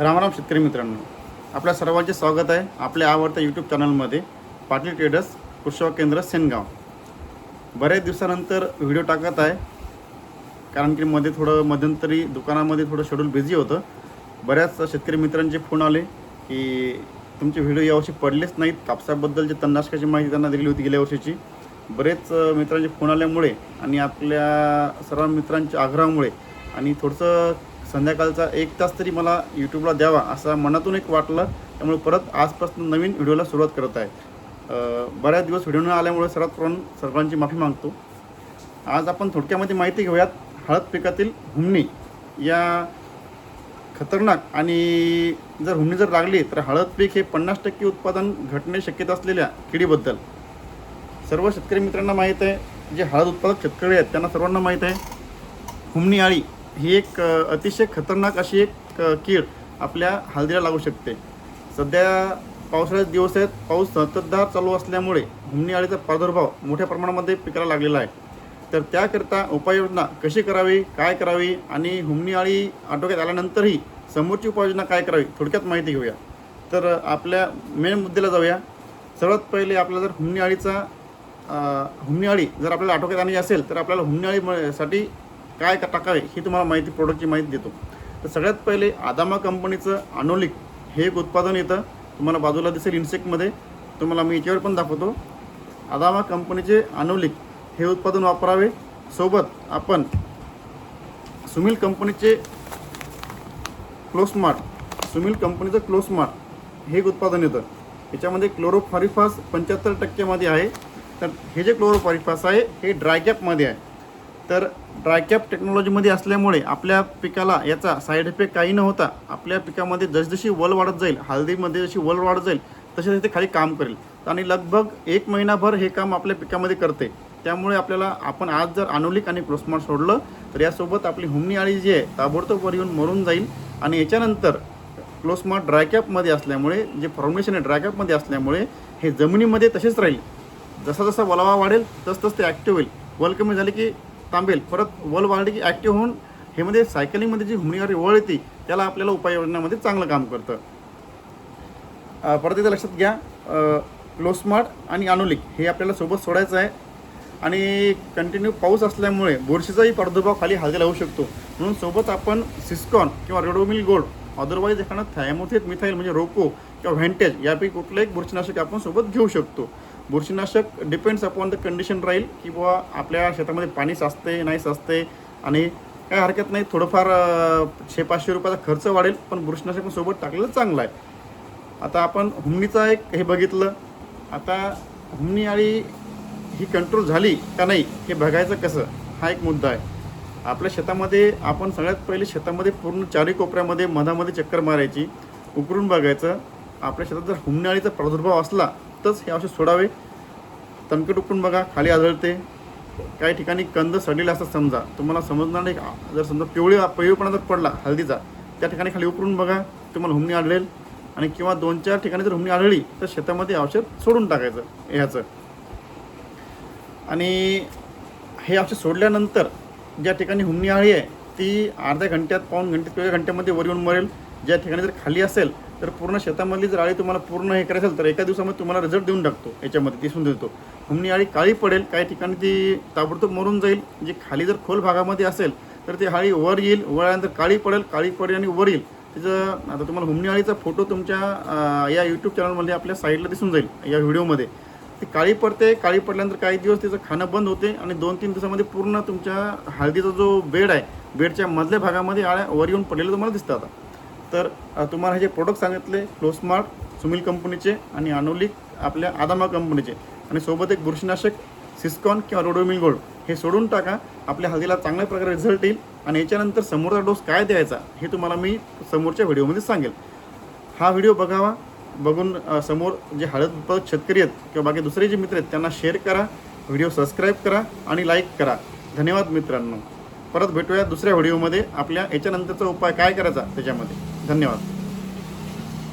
रामराम शेतकरी मित्रांनो आपल्या सर्वांचे स्वागत आहे आपल्या आवडत्या यूट्यूब चॅनलमध्ये पाटील ट्रेडर्स कृषी केंद्र सेनगाव. बऱ्याच दिवसानंतर व्हिडिओ टाकत आहे कारण की मध्ये थोडं मध्यंतरी दुकानामध्ये थोडं शेड्यूल बिझी होतं. बऱ्याच शेतकरी मित्रांचे फोन आले की तुमचे व्हिडिओ यावर्षी पडलेच नाहीत. कापसाबद्दल जे तणनाशकाची माहिती त्यांना दिली होती गेल्या वर्षीची. बरेच मित्रांचे फोन आल्यामुळे आणि आपल्या सर्व मित्रांच्या आग्रहामुळे आणि थोडंसं संध्याकाळचा एक तास तरी मला यूट्यूबला द्यावा असं मनातून एक वाटलं. त्यामुळे परत आजपासून नवीन व्हिडिओला सुरुवात करत आहे. बऱ्याच दिवस व्हिडिओ न आल्यामुळे सर्वात करून सर्वांची माफी मागतो. आज आपण थोडक्यामध्ये माहिती घेऊयात हळद पिकातील हुमणी. या खतरनाक आणि जर हुमणी जर लागली तर हळद पीक हे पन्नास टक्के उत्पादन घटणे शक्यता असलेल्या किडीबद्दल. सर्व शेतकरी मित्रांना माहीत आहे जे हळद उत्पादक शेतकरी आहेत त्यांना सर्वांना माहीत आहे हुमणी आळी ही एक अतिशय खतरनाक अशी एक कीड आपल्या हळदीला लागू शकते. सध्या पावसाळ्याचे दिवस आहेत पाऊस संततधार चालू असल्यामुळे हुमणी आळीचा प्रादुर्भाव मोठ्या प्रमाणामध्ये पिकाला लागलेला आहे. तर त्याकरिता उपाययोजना कशी करावी काय करावी आणि हुमणी आळी आटोक्यात आल्यानंतरही समोरची उपाययोजना काय करावी थोडक्यात माहिती घेऊया. तर आपल्या मेन मुद्द्याला जाऊया. सर्वात पहिले आपल्याला जर हुमणी आळीचा हुमणी आळी जर आपल्याला आटोक्यात आणायची असेल तर आपल्याला हुमणी आळीसाठी काय का टाकावे ही तुम्हाला माहिती प्रोडक्टची माहिती देतो. तर सगळ्यात पहिले आदामा कंपनीचं अनोलिक हे एक उत्पादन येतं. तुम्हाला बाजूला दिसेल इन्सेक्टमध्ये तुम्हाला मी याच्यावर पण दाखवतो. आदामा कंपनीचे अनोलिक हे उत्पादन वापरावे. सोबत आपण सुमिल कंपनीचे क्लोस्मार्ट सुमिल कंपनीचं क्लोस्मार्ट हे एक उत्पादन येतं. याच्यामध्ये क्लोरोफारिफास पंच्याहत्तर टक्क्यामध्ये आहे. तर हे जे क्लोरोफारिफास आहे हे ड्रायकॅपमध्ये आहे. तर ड्रायकॅप टेक्नॉलॉजीमध्ये असल्यामुळे आपल्या पिकाला याचा साईड इफेक्ट काही न होता आपल्या पिकामध्ये जसजशी वल वाढत जाईल हळदीमध्ये जशी वल वाढत जाईल तसे ते खाली काम करेल. आणि लगभग एक महिनाभर हे काम आपल्या पिकामध्ये करते. त्यामुळे आपल्याला आपण आज जर आनुलिक आणि क्रोस्मार्ट सोडलं तर यासोबत आपली हुमणी आळी जी आहे ताबडतोबवर येऊन मरून जाईल. आणि याच्यानंतर क्लोस्मार्ट ड्रायकॅपमध्ये असल्यामुळे जे फॉर्मेशन आहे ड्रायकॅपमध्ये असल्यामुळे हे जमिनीमध्ये तसेच राहील. जसा जसा वलावा वाढेल तस तस ते ॲक्टिव्ह होईल. वल कमी झाले की थांबेल. परत वल वाढली ॲक्टिव्ह होऊन हे म्हणजे मध्ये सायकलिंगमध्ये जी हुमणीवारी वळ येते त्याला आपल्याला उपाययोजनामध्ये चांगलं काम करतं. परत इथं लक्षात घ्या लोस्मार्ट आणि अनोलिक हे आपल्याला सोबत सोडायचं आहे. आणि कंटिन्यू पाऊस असल्यामुळे बुरशीचाही प्रादुर्भाव खाली हळदीला होऊ शकतो. म्हणून सोबत आपण सिस्कॉन किंवा रेडोमिल गोल्ड अदरवाईज एखादा थायमोथेट मिथाईल म्हणजे रोको किंवा व्हॅन्टेज यापैकी कुठलं एक बुरशीनाशक आपण सोबत घेऊ शकतो. बुरशीनाशक डिपेंड्स अपॉन द कंडिशन राहील की बुवा आपल्या शेतामध्ये पाणी साचते नाही साचते आणि काय हरकत नाही. थोडंफार शे पाचशे रुपयाचा खर्च वाढेल पण बुरशीनाशक सोबत टाकलेलं चांगलं आहे. आता आपण हुमणीचा एक हे बघितलं. आता हुमणी आळी ही कंट्रोल झाली का नाही हे बघायचं कसं? हा एक मुद्दा आहे. आपल्या शेतामध्ये आपण सगळ्यात पहिले शेतामध्ये पूर्ण चारी कोपऱ्यामध्ये मधामध्ये चक्कर मारायची उकरून बघायचं. आपल्या शेतात जर हुमणी आळीचा प्रादुर्भाव असला फक्तच हे औषध सोडावे. तणकट उकरून बघा खाली आढळते. काही ठिकाणी कंद सडलेला असतात समजा. तुम्हाला समजणार नाही जर समजा पिवळी पिवळीपणा जर पडला हळदीचा त्या ठिकाणी खाली उकरून बघा तुम्हाला हुमणी आढळेल. आणि किंवा दोन चार ठिकाणी जर हुमणी आढळली तर शेतामध्ये औषध सोडून टाकायचं ह्याचं. आणि हे औषध सोडल्यानंतर ज्या ठिकाणी हुमणी आळी आहे ती अर्ध्या घंट्यात पाऊन घंटे किंवा घंट्यामध्ये वर येऊन मरेल. ज्या ठिकाणी जर खाली असेल तर पूर्ण शेतामधली जर आळी तुम्हाला पूर्ण हे करायचं असेल तर एका दिवसामध्ये तुम्हाला रिझल्ट देऊन टाकतो याच्यामध्ये दिसून देतो. हुमणी आळी काळी पडेल काही ठिकाणी ती ताबडतोब मरून जाईल. जी खाली जर खोल भागामध्ये असेल तर ती आळी वर येईल. वर आल्यानंतर काळी पडेल काळी पडेल आणि वर येईल. त्याचं आता तुम्हाला हुमणी आळीचा फोटो तुमच्या या यूट्यूब चॅनलमध्ये आपल्या साईडला दिसून जाईल या व्हिडिओमध्ये ती काळी पडते काळी पडल्यानंतर काही दिवस तिचं खाणं बंद होते आणि दोन तीन दिवसामध्ये पूर्ण तुमच्या हळदीचा जो बेड आहे बेडच्या मधल्या भागामध्ये आळ्या वर येऊन पडलेलं तुम्हाला दिसतं आता. तर तुम्हाला हे जे प्रोडक्ट सांगितले क्लोस्मार्ट सुमिल कंपनीचे आणि अनोलिक आपल्या आदामा कंपनीचे आणि सोबत एक बुरशीनाशक सिस्कॉन किंवा रोडोमिल गोल्ड हे सोडून टाका. आपल्या हळदीला चांगल्या प्रकारे रिझल्ट येईल. आणि याच्यानंतर समोरचा डोस काय द्यायचा हे तुम्हाला मी समोरच्या व्हिडिओमध्ये सांगेल. हा व्हिडिओ बघावा. बघून समोर जे हळद उत्पादक शेतकरी आहेत किंवा बाकी दुसरे जे मित्र आहेत त्यांना शेअर करा. व्हिडिओ सबस्क्राईब करा आणि लाईक करा. धन्यवाद मित्रांनो. परत भेटूया दुसऱ्या व्हिडिओमध्ये. आपल्या याच्यानंतरचा उपाय काय करायचा त्याच्यामध्ये. धन्यवाद